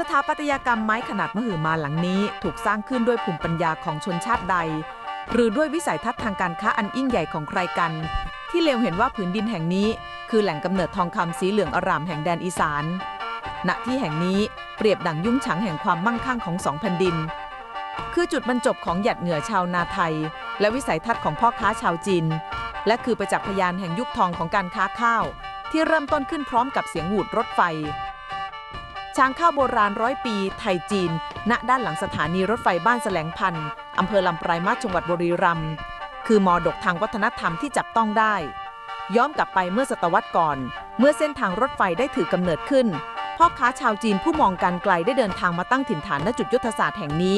สถาปัตยกรรมไม้ขนาดมหึมาหลังนี้ถูกสร้างขึ้นด้วยภูมิปัญญาของชนชาติใด หรือด้วยวิสัยทัศน์ทางการค้าอันยิ่งใหญ่ของใครกัน ที่เลวเห็นว่าผืนดินแห่งนี้ คือแหล่งกำเนิดทองคำสีเหลืองอร่ามแห่งแดนอีสาน ณที่แห่งนี้เปรียบดั่งยุ่งฉางแห่งความมั่งคั่งของสองแผ่นดิน คือจุดบรรจบของหยัดเหงื่อชาวนาไทย และวิสัยทัศน์ของพ่อค้าชาวจีนและคือประจักษ์พยานแห่งยุคทองของการค้าข้าว ที่เริ่มต้นขึ้นพร้อมกับเสียงหูดรถไฟ ช้างข้าวโบราณร้อยปี ไทยจีน ณ ด้านหลังสถานีรถไฟบ้านแสลงพันธ์อำเภอลำปลายมาสจังหวัดบุรีรัมย์ คือมอดกทางวัฒนธรรมที่จับต้องได้ ย้อนกลับไปเมื่อศตวรรษก่อน เมื่อเส้นทางรถไฟได้ถือกำเนิดขึ้น พ่อค้าชาวจีนผู้มองการไกลได้เดินทางมาตั้งถิ่นฐานณจุดยุทธศาสตร์แห่งนี้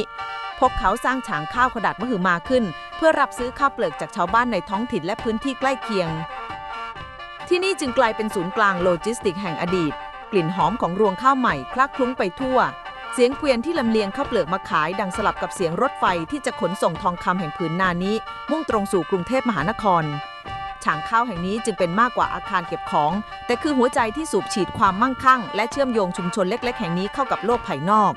พวกเขาสร้างฉางข้าวขนาดมหึมาขึ้น เพื่อรับซื้อข้าวเปลือกจากชาวบ้านในท้องถิ่นและพื้นที่ใกล้เคียง ที่นี่จึงกลายเป็นศูนย์กลางโลจิสติกแห่งอดีต กลิ่นหอมของรวงข้าวใหม่คลักคลุ้งไปทั่ว เสียงเกวียนที่ลำเลียงข้าวเปลือกมาขายดังสลับกับเสียงรถไฟที่จะขนส่งทองคำแห่งผืนนานี้ มุ่งตรงสู่กรุงเทพมหานครฉางข้าวแห่งนี้จึงเป็นมากกว่าอาคารเก็บของ แต่คือหัวใจที่สูบฉีดความมั่งคั่ง และเชื่อมโยงชุมชนเล็ก ๆ แห่งนี้เข้ากับโลกภายนอก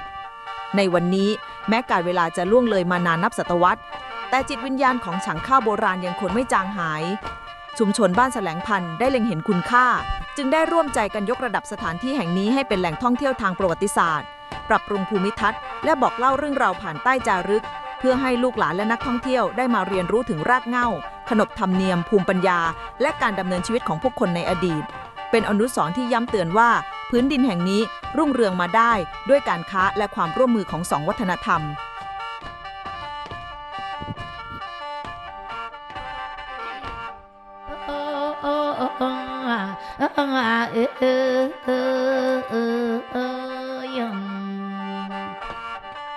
ในวันนี้แม้การเวลาจะล่วงเลยมานานนับศตวรรษ แต่จิตวิญญาณของฉางข้าวโบราณยังคงไม่จางหาย ชุมชนบ้านแสลงพันธ์ได้เล็งเห็นคุณค่า จึงได้ร่วมใจกันยกระดับสถานที่แห่งนี้ให้เป็นแหล่งท่องเที่ยวทางประวัติศาสตร์ ปรับปรุงภูมิทัศน์และบอกเล่าเรื่องราวผ่านใต้จารึก เพื่อให้ลูกหลานและนักท่องเที่ยวได้มาเรียนรู้ถึงรากเหง้า ขนบธรรมเนียม ภูมิปัญญา และการดำเนินชีวิตของผู้คนในอดีต เป็นอนุสรณ์ที่ย้ำเตือนว่า พื้นดินแห่งนี้รุ่งเรืองมาได้ ด้วยการค้าและความร่วมมือของสองวัฒนธรรม เออเ